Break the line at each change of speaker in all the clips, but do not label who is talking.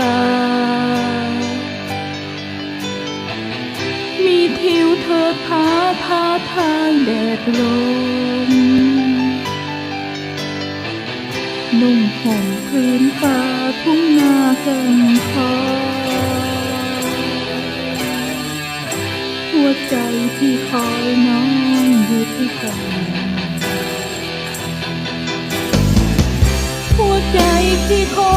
ตา มีทิวเถิดผาทาทายแดดลม นุ่มห่มพื้นฟ้าทุ่งนาเกินคอหัวใจที่คอยน้องอยู่ที่กันหัวใจที่คอย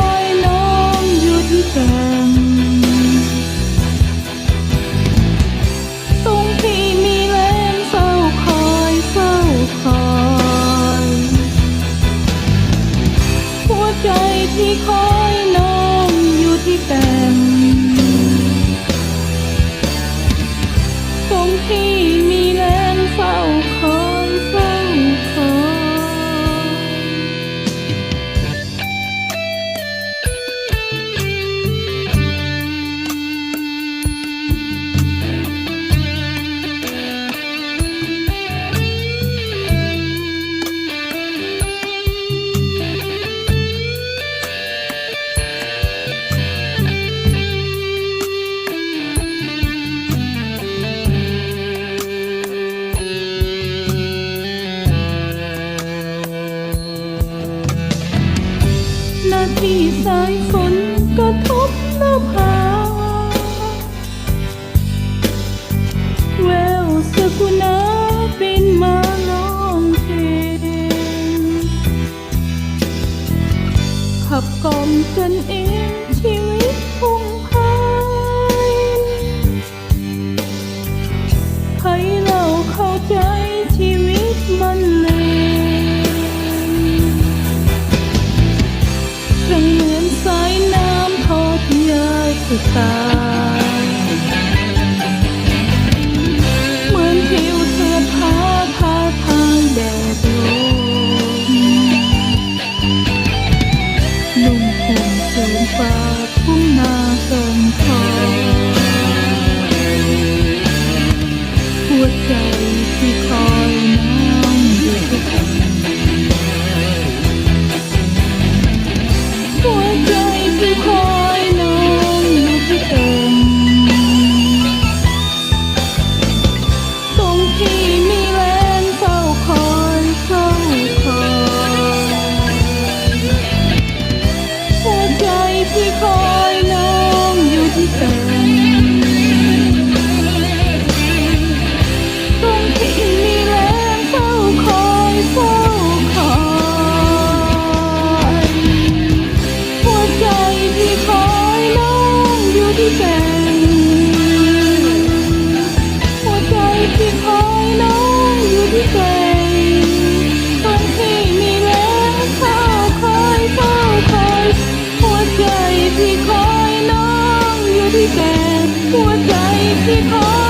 มีสายฝนกระทบหน้าผาแววสกุณาบินมาร้องเพลงขับกล่อมจนเอง ช่า ที่เจ็บหัวใจที่พอ